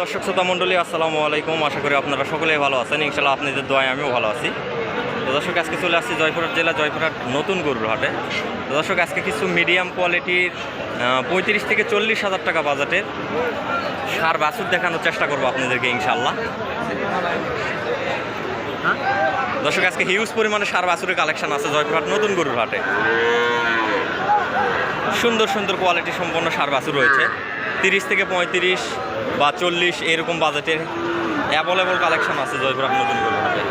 দর্শক শ্রোতা মণ্ডলী, আসসালামু আলাইকুম। আশা করি আপনারা সকলেই ভালো আছেন। ইনশাল্লাহ আপনাদের দোয়ায় আমিও ভালো আছি। তো দর্শক, আজকে চলে আসছি জয়পুরহাট জেলা, জয়পুরহাট নতুন গরুর হাটে। তো দর্শক, আজকে কিছু মিডিয়াম কোয়ালিটির পঁয়ত্রিশ থেকে চল্লিশ হাজার টাকা বাজেটের সার বাছুর দেখানোর চেষ্টা করব আপনাদেরকে ইনশাল্লাহ দর্শক, আজকে হিউজ পরিমাণে সার বাছুরের কালেকশন আছে জয়পুরহাট নতুন গরুর হাটে। সুন্দর সুন্দর কোয়ালিটি সম্পন্ন সার বাছুর রয়েছে। তিরিশ থেকে পঁয়ত্রিশ বা চল্লিশ এরকম বাজেটের অ্যাভেলেবল কালেকশন আছে জয়পুরহাট নতুন হাটে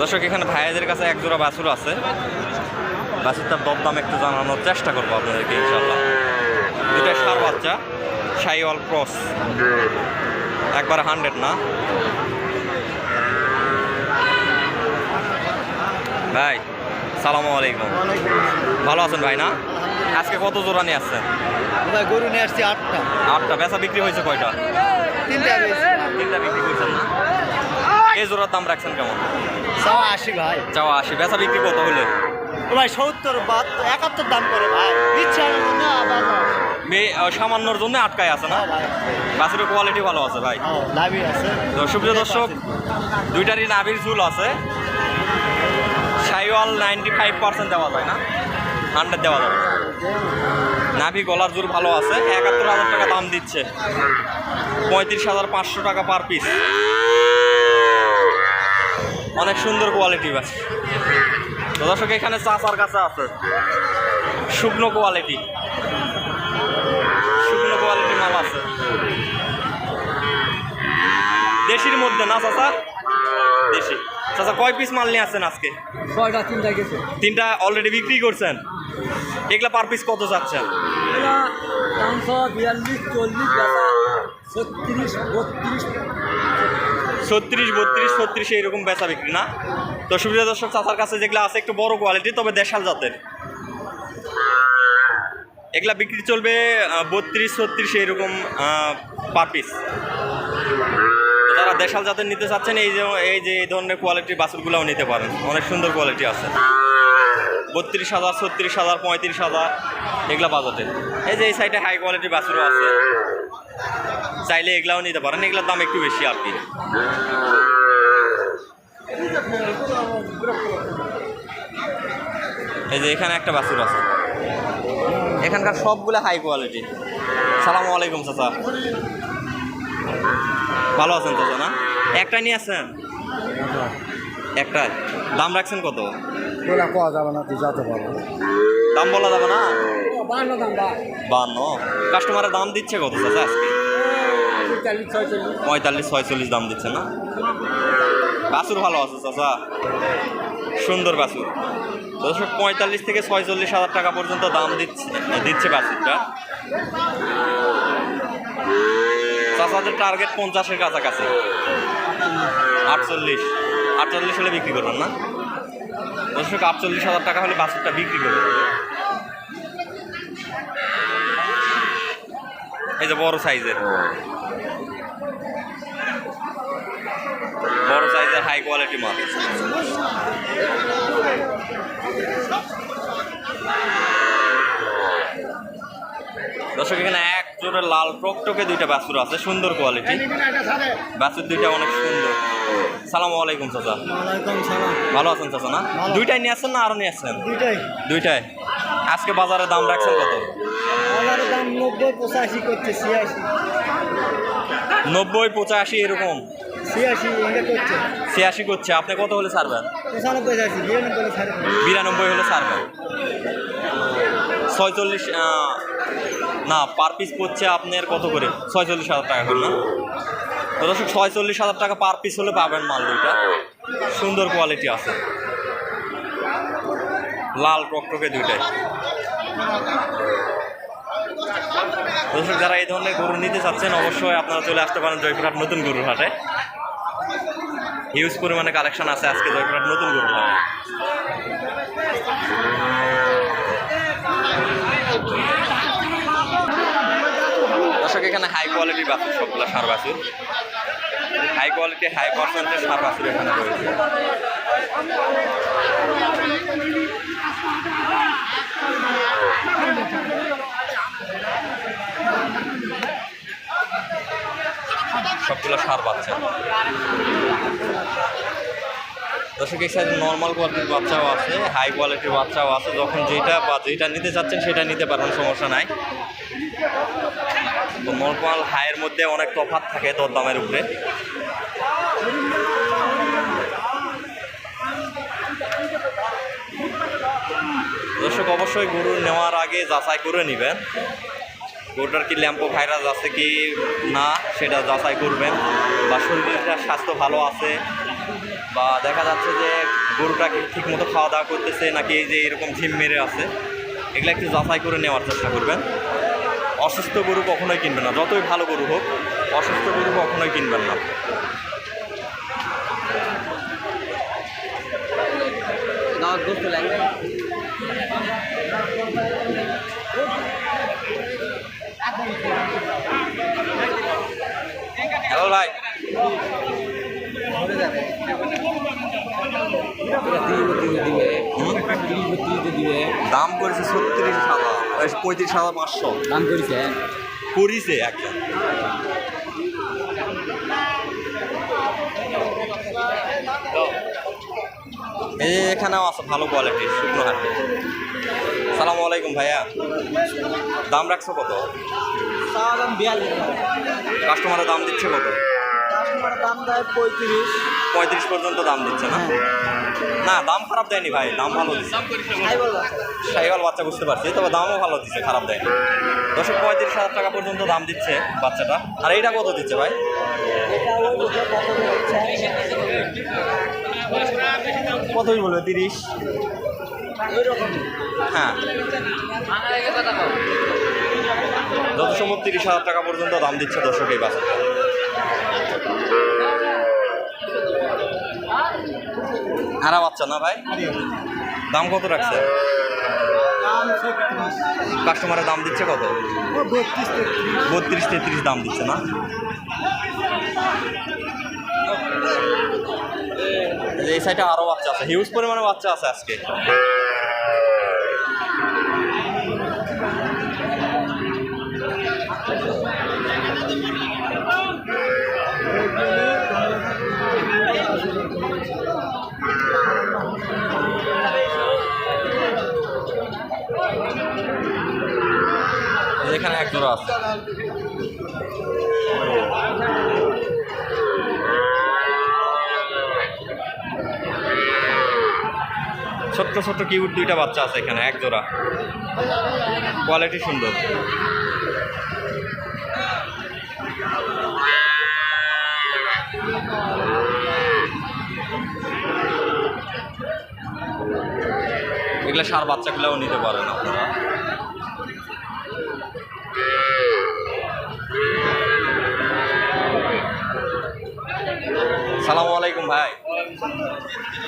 দর্শক, এখানে ভাইয়াদের কাছে এক জোড়া বাছুর আছে। বাছুরটার দরদাম একটু জানানোর চেষ্টা করব আপনাদেরকে ইনশাল্লাহ দুটা সার বাচ্চা সাইওয়াল ক্রস একবারে হান্ড্রেড না। ভাই সালামু আলাইকুম। ভালো আছেন ভাই না? আজকে কত জোড়া নিয়ে আসছেন? ভাই গরু নিয়ে আসছি আটটা। আটটা বেচা বিক্রি হয়েছে কয়টা? তিনটা তিনটা বিক্রি করছেন না? এই জোড়ার দাম রাখছেন কেমন? সব আশি ভাই। চাওয়া আশি বেচা বিক্রি কত হলে? ভাই সত্তর বাদ একাত্তর দাম করে ভাই। ইচ্ছা না মেয়ে সামান্যর জন্য আটকায় আছে না? হ্যাঁ গাছের কোয়ালিটি ভালো আছে ভাই। লাভই আছে। তো সুপ্রিয় দর্শক দুইটারই নাভির ঝুল আছে। সাইওয়াল নাইনটি ফাইভ পার্সেন্ট দেওয়া যায় না। হান্ড্রেড দেওয়া যাবে। নাভি গলার জোর ভালো আছে, একাত্তর হাজার টাকা দাম দিচ্ছে। পঁয়ত্রিশ হাজার পাঁচশো টাকা পার পিস অনেক সুন্দর কোয়ালিটি বাস দর্শক, এখানে চাচার কাছে আছে। শুকনো কোয়ালিটি শুকনো কোয়ালিটি মাল আছে। দেশির মধ্যে না, চাচা? দেশি। চাচা কয় পিস মাল নিয়ে আসছেন আজকে? ছয়টা তিনটা গেছে। তিনটা অলরেডি বিক্রি করছেন? এগুলা পার পিস কত চাচ্ছেন? তিনশো বিয়াল্লিশ চল্লিশ ছত্রিশ বত্রিশ। ছত্রিশ বত্রিশ ছত্রিশ এইরকম বেচা বিক্রি না? তো সুবিধা দর্শক চাচার কাছে যেগুলো আছে একটু বড় কোয়ালিটি তবে দেশাল জাতের। এগুলা বিক্রি চলবে বত্রিশ ছত্রিশ এইরকম পার পিস দেশাল জাতের নিতে চাচ্ছেন, এই যে এই যে এই ধরনের কোয়ালিটির বাছুরগুলোও নিতে পারেন। অনেক সুন্দর কোয়ালিটি আছে। বত্রিশ হাজার, ছত্রিশ হাজার, পঁয়ত্রিশ হাজার, এগুলা বাজাতে এই যে এই সাইডে হাই কোয়ালিটির বাছুরও আছে। চাইলে এগুলাও নিতে পারেন, এগুলোর দাম একটু বেশি আর কি। এই যে এখানে একটা বাছুর আছে। এখানকার সবগুলো হাই কোয়ালিটি সালামু আলাইকুম, চাচা। ভালো আছেন চাচা না একটা নিয়ে আসছেন একটাই দাম রাখছেন কত? তোলা পাওয়া যাবে না তুই যাতে পারব দাম বলা যাবে না? বান্ন কাস্টমারের দাম দিচ্ছে কত চাচা আজকে? পঁয়তাল্লিশ ছয়চল্লিশ দাম দিচ্ছে না? বাছুর ভালো আছে চাচা। সুন্দর বাছুর। দর্শক পঁয়তাল্লিশ থেকে ছয়চল্লিশ হাজার টাকা পর্যন্ত দাম দিচ্ছে দিচ্ছে বাছুরটা। চাচাদের টার্গেট পঞ্চাশের কাছাকাছি। আটচল্লিশ। আটচল্লিশ হলে বিক্রি করবেন না? দর্শক, আটচল্লিশ হাজার টাকা হলে বাছুরটা বিক্রি করবেন। এই যে বড় সাইজের। বড় সাইজের হাই কোয়ালিটি মাল। দর্শক, এখানে জোড়ে লাল টকটকে দুইটা বাছুর আছে সুন্দর কোয়ালিটি বাছুর দুইটা অনেক সুন্দর। সালাম আলাইকুম চাচা। ভালো আছেন চাচা না? দুইটাই নিয়ে আসছেন না আরও নিয়ে আসছেন? দুইটাই। দুইটাই। আজকে বাজারে দাম রাখছেন কত? বাজারের দাম নব্বই পঁচাশি করছে নব্বই পঁচাশি এরকম। ছিয়াশি করছে। আপনি কত হলে ছাড়বেন? বিরানব্বই হলে ছাড়বেন। ছয়চল্লিশ না পার পিস পড়ছে আপনার কত করে? ছয়চল্লিশ হাজার টাকা করে, না? তো দর্শক, ছয়চল্লিশ হাজার টাকা পার পিস হলে পাবেন মাল দুইটা। সুন্দর কোয়ালিটি আছে। লাল টকটকে দুইটাই। দর্শক, যারা এই ধরনের গরু নিতে চাচ্ছেন, অবশ্যই আপনারা চলে আসতে পারেন জয়পুরহাট নতুন গরুর হাটে। হিউজ পরিমাণে কালেকশন আছে আজকে জয়পুরহাট নতুন গরুর হাটে দর্শক এখানে হাই কোয়ালিটির বাছুর সবগুলো সার বাছুর। হাই কোয়ালিটি হাই পার্সেন্টের সার বাছুর এখানে রয়েছে। সবগুলো সার বাচ্চা। দর্শক, এই সাইড নর্মাল কোয়ালিটির বাচ্চাও আছে হাই কোয়ালিটির বাচ্চাও আছে। যখন যেটা বা যেটা নিতে চাচ্ছেন সেটা নিতে পারবেন সমস্যা নাই। তো নর্মাল হাইয়ের মধ্যে অনেক তফাত থাকে তোর দামের উপরে। দর্শক, অবশ্যই গরু নেওয়ার আগে যাচাই করে নেবেন। গরুটার কি ল্যাম্পো ভাইরাস আছে কি না, সেটা যাচাই করবেন। বা শরীরটার স্বাস্থ্য ভালো আছে? বা দেখা যাচ্ছে যে গরুটা কি ঠিক মতো খাওয়া দাওয়া করতেছে নাকি এই যে এরকম ঝিম মেরে আছে? এগুলো একটু যাচাই করে নেওয়ার চেষ্টা করবেন। অসুস্থ গরু কখনোই কিনবেন না। যতই ভালো গরু হোক অসুস্থ গরু কখনোই কিনবেন না। হ্যালো ভাই? দাম করেছে ছত্রিশ এই পঁয়ত্রিশ হাজার পাঁচশো। দাম করেছে করিছে একজন এই যে এখানেও আছে ভালো কোয়ালিটির শুকনো হাটে। সালাম আলাইকুম ভাইয়া। দাম রাখছো কত? কাস্টমারের দাম দিচ্ছে কত? দাম দেয় পঁয়ত্রিশ। পঁয়ত্রিশ পর্যন্ত দাম দিচ্ছে না? না দাম খারাপ দেয়নি ভাই দাম ভালো দিচ্ছে সাইবাল বাচ্চা। বুঝতে পারছি তবে দামও ভালো দিচ্ছে খারাপ দেয়নি। দশক পঁয়ত্রিশ হাজার টাকা পর্যন্ত দাম দিচ্ছে বাচ্চাটা। আর এইটা কত দিচ্ছে ভাই? কতই বলবে তিরিশ? হ্যাঁ। যত সম্ভব তিরিশ হাজার টাকা পর্যন্ত দাম দিচ্ছে দর্শক এই বাস হারা বাচ্চা না ভাই? দাম কত রাখছে? কাস্টমারের দাম দিচ্ছে কত? বত্রিশ তেত্রিশ। দাম দিচ্ছে না? এই সাইডে আরও বাচ্চা আছে। হিউজ পরিমাণে বাচ্চা আছে আজকে। এক ছোট্ট ছোট্ট কিউট দুইটা বাচ্চা আছে এখানে, এক জোড়া। কোয়ালিটি সুন্দর। এগুলো সার বাচ্চাগুলোও নিতে পারেন আপনারা। সালামু আলাইকুম ভাই।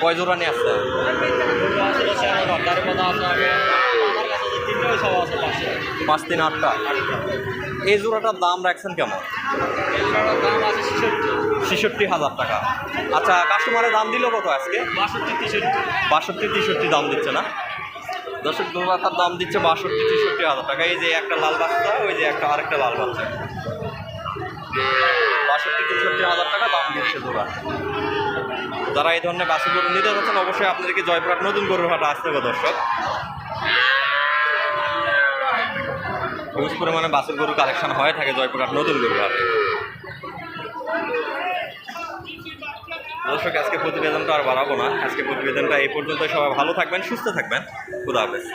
কয় জোড়া নিয়ে আসছে পাঁচ তিন আটটা। এই জোড়াটার দাম রাখছেন কেমন? ছেষট্টি হাজার টাকা। আচ্ছা কাস্টমারের দাম দিল কত আজকে? বাষট্টি, তেষট্টি দাম দিচ্ছে না? দর্শক জোড়াটার দাম দিচ্ছে বাষট্টি, তেষট্টি হাজার টাকা। এই যে একটা লাল বাচ্চা, ওই যে একটা আরেকটা লাল বাচ্চা। বাষট্টি, তেষট্টি হাজার টাকা দাম দিচ্ছে জোড়া যারা এই ধরনের বাসি গরু নিতে যাচ্ছেন, অবশ্যই আপনাদেরকে জয়পুরহাট নতুন গরুর হাটে আসতে হবে দর্শক। হিউজ পরিমাণে বাসের গরু কালেকশন হয়ে থাকে জয়পুরহাট নতুন গরুর হাটে। দর্শক, আজকে প্রতিবেদনটা আর বাড়াবো না। আজকে প্রতিবেদনটা এই পর্যন্ত সবাই ভালো থাকবেন, সুস্থ থাকবেন। খুদা হাফেজ।